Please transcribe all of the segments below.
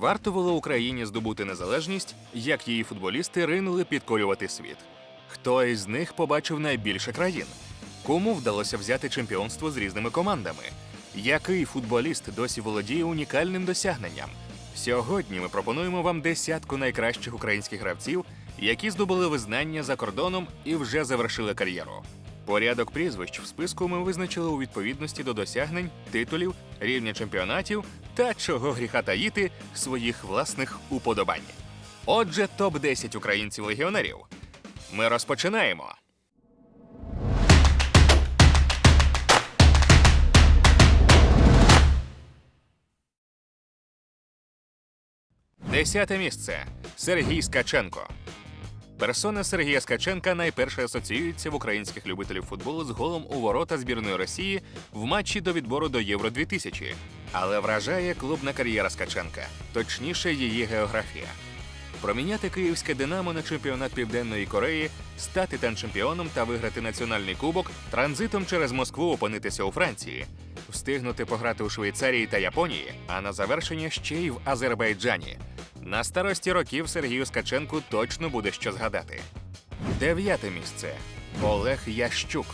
Варто було Україні здобути незалежність, як її футболісти ринули підкорювати світ. Хто із них побачив найбільше країн? Кому вдалося взяти чемпіонство з різними командами? Який футболіст досі володіє унікальним досягненням? Сьогодні ми пропонуємо вам десятку найкращих українських гравців, які здобули визнання за кордоном і вже завершили кар'єру. Порядок прізвищ в списку ми визначили у відповідності до досягнень, титулів, рівня чемпіонатів та чого гріха таїти своїх власних уподобань. Отже, топ 10 українців легіонерів. Ми розпочинаємо. Десяте місце Сергій Скаченко. Персона Сергія Скаченка найперше асоціюється в українських любителів футболу з голом у ворота збірної Росії в матчі до відбору до Євро 2000. Але вражає клубна кар'єра Скаченка, точніше, її географія. Проміняти київське Динамо на чемпіонат Південної Кореї, стати там чемпіоном та виграти національний кубок, транзитом через Москву опинитися у Франції, встигнути пограти у Швейцарії та Японії, а на завершення ще й в Азербайджані. На старості років Сергію Скаченку точно буде що згадати. Дев'яте місце Олег Ящук.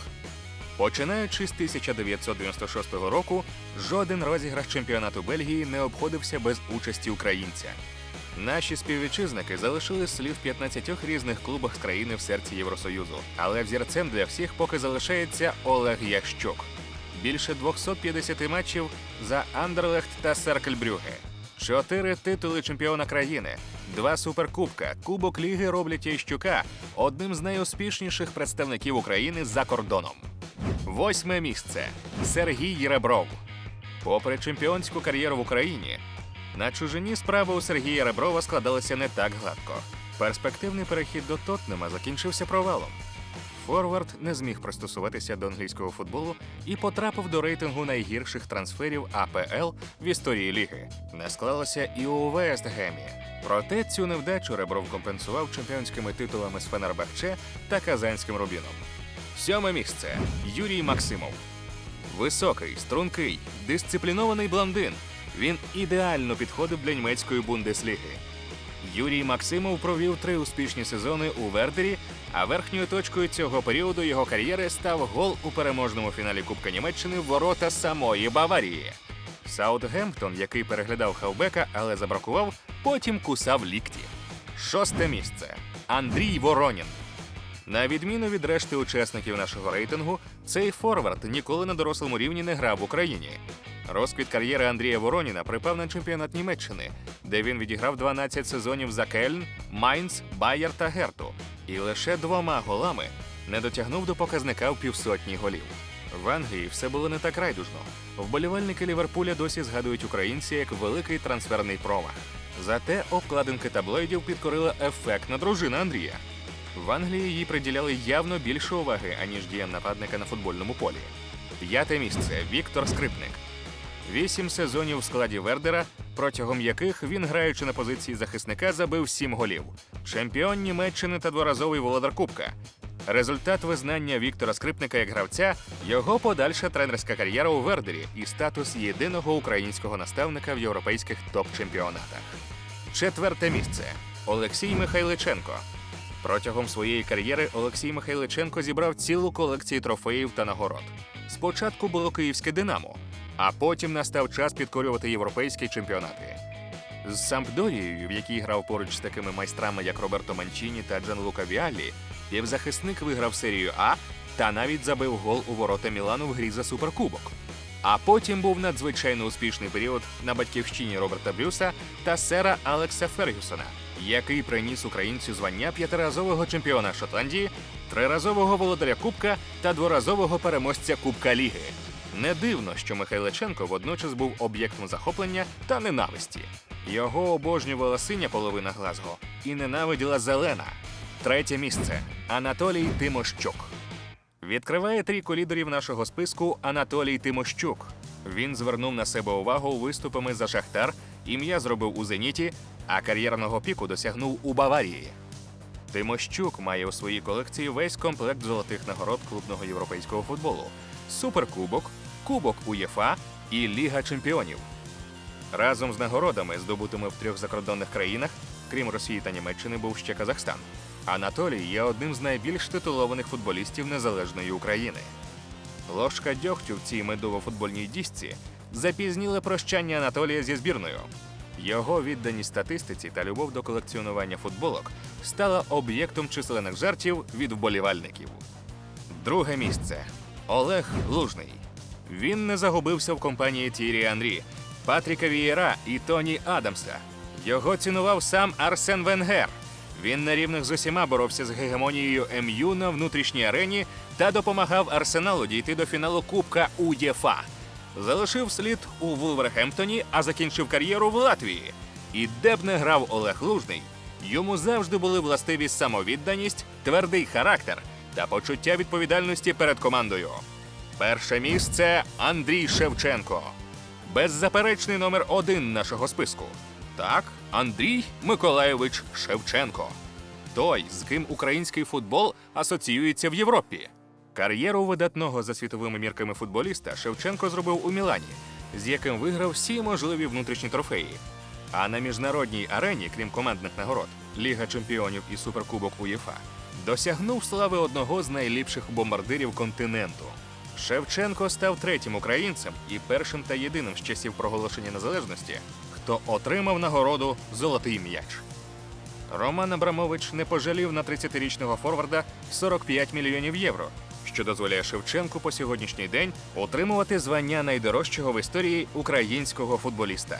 Починаючи з 1996 року, жоден розіграш чемпіонату Бельгії не обходився без участі українця. Наші співвітчизники залишили слід в 15 різних клубах з країни в серці Євросоюзу, але взірцем для всіх поки залишається Олег Ящук. Більше 250 матчів за Андерлехт та Серкль Брюге. Чотири титули чемпіона країни, два суперкубка, Кубок Ліги роблять Ящука одним з найуспішніших представників України за кордоном. Восьме місце Сергій Ребров. Попри чемпіонську кар'єру в Україні, на чужині справи у Сергія Реброва складалися не так гладко. Перспективний перехід до Тотнема закінчився провалом. Форвард не зміг пристосуватися до англійського футболу і потрапив до рейтингу найгірших трансферів АПЛ в історії ліги. Не склалося і у Вестгемі. Проте цю невдачу Ребров компенсував чемпіонськими титулами з Фенербахче та Казанським Рубіном. Сьоме місце Юрій Максимов. Високий, стрункий, дисциплінований блондин. Він ідеально підходив для німецької бундесліги. Юрій Максимов провів три успішні сезони у Вердері, а верхньою точкою цього періоду його кар'єри став гол у переможному фіналі Кубка Німеччини ворота самої Баварії. Саутгемптон, який переглядав хавбека, але забракував, потім кусав лікті. Шосте місце Андрій Воронін. На відміну від решти учасників нашого рейтингу, цей форвард ніколи на дорослому рівні не грав в Україні. Розквіт кар'єри Андрія Вороніна припав на чемпіонат Німеччини, де він відіграв 12 сезонів за Кельн, Майнц, Байер та Герту, і лише двома голами не дотягнув до показника в півсотні голів. В Англії все було не так райдужно. Вболівальники Ліверпуля досі згадують українця як великий трансферний промах. Зате обкладинки таблоїдів підкорила ефектна дружина Андрія. В Англії їй приділяли явно більше уваги, аніж діям нападника на футбольному полі. П'яте місце Віктор Скрипник. Вісім сезонів в складі Вердера, протягом яких він, граючи на позиції захисника, забив сім голів. Чемпіон Німеччини та дворазовий володар Кубка. Результат визнання Віктора Скрипника як гравця його подальша тренерська кар'єра у Вердері і статус єдиного українського наставника в європейських топ-чемпіонатах. Четверте місце Олексій Михайличенко. Протягом своєї кар'єри Олексій Михайличенко зібрав цілу колекцію трофеїв та нагород. Спочатку було київське Динамо, а потім настав час підкорювати європейські чемпіонати. З Сампдорією, в якій грав поруч з такими майстрами, як Роберто Манчіні та Джанлука Віаллі, півзахисник виграв серію А та навіть забив гол у ворота Мілану в грі за суперкубок. А потім був надзвичайно успішний період на батьківщині Роберта Брюса та сера Алекса Фергюсона, який приніс українцю звання п'ятиразового чемпіона Шотландії, триразового володаря Кубка та дворазового переможця Кубка Ліги. Не дивно, що Михайличенко водночас був об'єктом захоплення та ненависті. Його обожнювала синя половина Глазго і ненавиділа зелена. Третє місце Анатолій Тимощук. Відкриває трійку лідерів нашого списку Анатолій Тимощук. Він звернув на себе увагу виступами за Шахтар, ім'я зробив у Зеніті, а кар'єрного піку досягнув у Баварії. Тимощук має у своїй колекції весь комплект золотих нагород клубного європейського футболу: Суперкубок, Кубок УЄФА і Ліга Чемпіонів. Разом з нагородами, здобутими в трьох закордонних країнах, крім Росії та Німеччини, був ще Казахстан. Анатолій є одним з найбільш титулованих футболістів незалежної України. Ложка дьогтю в цій медово-футбольній дісці запізніла прощання Анатолія зі збірною. Його відданість статистиці та любов до колекціонування футболок стала об'єктом численних жартів від вболівальників. Друге місце Олег Лужний. Він не загубився в компанії Тірі Анрі, Патріка Вієра і Тоні Адамса. Його цінував сам Арсен Венгер. Він на рівних з усіма боровся з гегемонією МЮ на внутрішній арені та допомагав Арсеналу дійти до фіналу Кубка УЄФА. Залишив слід у Вулверхемптоні, а закінчив кар'єру в Латвії. І де б не грав Олег Лужний, йому завжди були властиві самовідданість, твердий характер та почуття відповідальності перед командою. Перше місце Андрій Шевченко. Беззаперечний номер один нашого списку. Так, Андрій Миколайович Шевченко. Той, з ким український футбол асоціюється в Європі. Кар'єру видатного за світовими мірками футболіста Шевченко зробив у Мілані, з яким виграв всі можливі внутрішні трофеї. А на міжнародній арені, крім командних нагород, Ліга чемпіонів і Суперкубок УЄФА, досягнув слави одного з найліпших бомбардирів континенту. Шевченко став третім українцем і першим та єдиним з часів проголошення незалежності, хто отримав нагороду Золотий м'яч. Роман Абрамович не пожалів на 30-річного форварда 45 мільйонів євро, що дозволяє Шевченку по сьогоднішній день отримувати звання найдорожчого в історії українського футболіста.